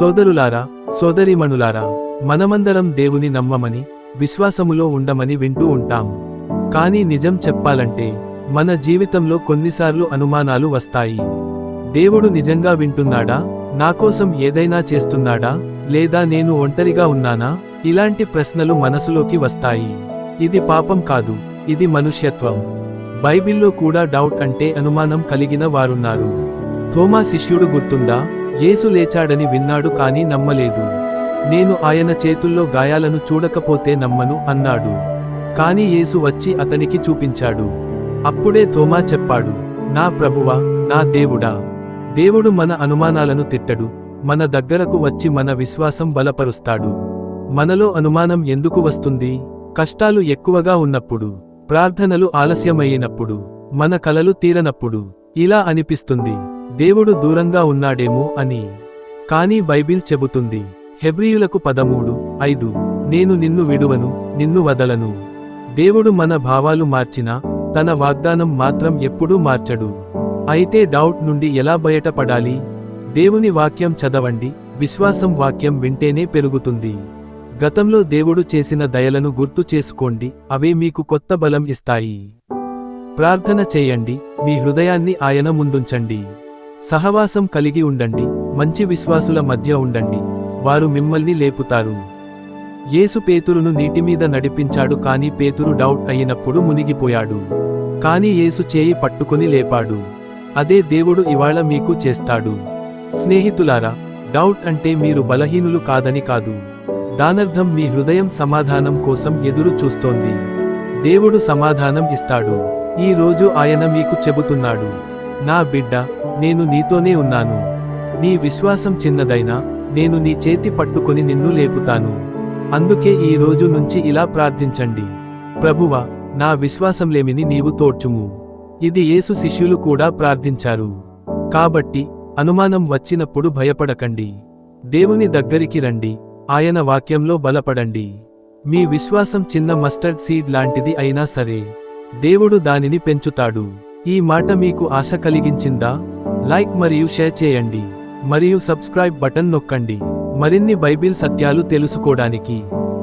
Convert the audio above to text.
సోదరులారా సోదరీమణులారా మనమందరం దేవుని నమ్మమని విశ్వాసములో ఉండమని వింటూ ఉంటాం. కానీ నిజం చెప్పాలంటే మన జీవితంలో కొన్నిసార్లు అనుమానాలు వస్తాయి. దేవుడు నిజంగా వింటున్నాడా? నాకోసం ఏదైనా చేస్తున్నాడా? లేదా నేను ఒంటరిగా ఉన్నానా? ఇలాంటి ప్రశ్నలు మనసులోకి వస్తాయి. ఇది పాపం కాదు ఇది మనుష్యత్వం. బైబిల్లో కూడా డౌట్ అంటే అనుమానం కలిగిన వారున్నారు. థోమా శిష్యుడు గుర్తుందా? యేసు లేచాడని విన్నాడు కానీ నమ్మలేదు. నేను ఆయన చేతుల్లో గాయాలను చూడకపోతే నమ్మను అన్నాడు. కాని యేసు వచ్చి అతనికి చూపించాడు. అప్పుడే తోమా చెప్పాడు నా ప్రభువా నా దేవుడా. దేవుడు మన అనుమానాలను తిట్టడు మన దగ్గరకు వచ్చి మన విశ్వాసం బలపరుస్తాడు. మనలో అనుమానం ఎందుకు వస్తుంది? కష్టాలు ఎక్కువగా ఉన్నప్పుడు ప్రార్థనలు ఆలస్యమయ్యినప్పుడు మన కలలు తీరనప్పుడు ఇలా అనిపిస్తుంది. దేవుడు దూరంగా ఉన్నాడేమో అని. కానీ బైబిల్ చెబుతుంది హెబ్రియులకు పదమూడు ఐదు నేను నిన్ను విడువను నిన్ను వదలను. దేవుడు మన భావాలు మార్చినా తన వాగ్దానం మాత్రం ఎప్పుడూ మార్చడు. అయితే డౌట్ నుండి ఎలా బయటపడాలి? దేవుని వాక్యం చదవండి విశ్వాసం వాక్యం వింటేనే పెరుగుతుంది. గతంలో దేవుడు చేసిన దయలను గుర్తు చేసుకోండి అవే మీకు కొత్త బలం ఇస్తాయి. ప్రార్థన చేయండి మీ హృదయాన్ని ఆయన ముందుంచండి. సహవాసం కలిగి ఉండండి మంచి విశ్వాసుల మధ్య ఉండండి వారు మిమ్మల్ని లేపుతారు. యేసు పేతురును నీటిమీద నడిపించాడు కాని పేతురు డౌట్ అయినప్పుడు మునిగిపోయాడు. కాని యేసు చేయి పట్టుకుని లేపాడు. అదే దేవుడు ఇవాళ మీకు చేస్తాడు. స్నేహితులారా డౌట్ అంటే మీరు బలహీనులు కాదని కాదు. దానర్థం మీ హృదయం సమాధానం కోసం ఎదురు చూస్తోంది. దేవుడు సమాధానం ఇస్తాడు. ఈ రోజు ఆయన మీకు చెబుతున్నాడు. నా బిడ్డ నేను నీతోనే ఉన్నాను. నీ విశ్వాసం చిన్నదైనా నేను నీ చేతి పట్టుకొని నిన్ను లేపుతాను. అందుకే ఈ రోజు నుంచి ఇలా ప్రార్థించండి. ప్రభువ నా విశ్వాసంలేమిని నీవు తోడ్చుము. ఇది యేసు శిష్యులు కూడా ప్రార్థించారు. కాబట్టి అనుమానం వచ్చినప్పుడు భయపడకండి. దేవుని దగ్గరికి రండి. ఆయన వాక్యంలో బలపడండి. మీ విశ్వాసం చిన్న మస్టర్డ్ సీడ్ లాంటిది అయినా సరే దేవుడు దానిని పెంచుతాడు. ఈ మాట మీకు ఆశ కలిగించిందా? లైక్ మరియు షేర్ చేయండి. మరియు సబ్స్క్రైబ్ బటన్ నొక్కండి. మరిన్ని బైబిల్ సత్యాలు తెలుసుకోవడానికి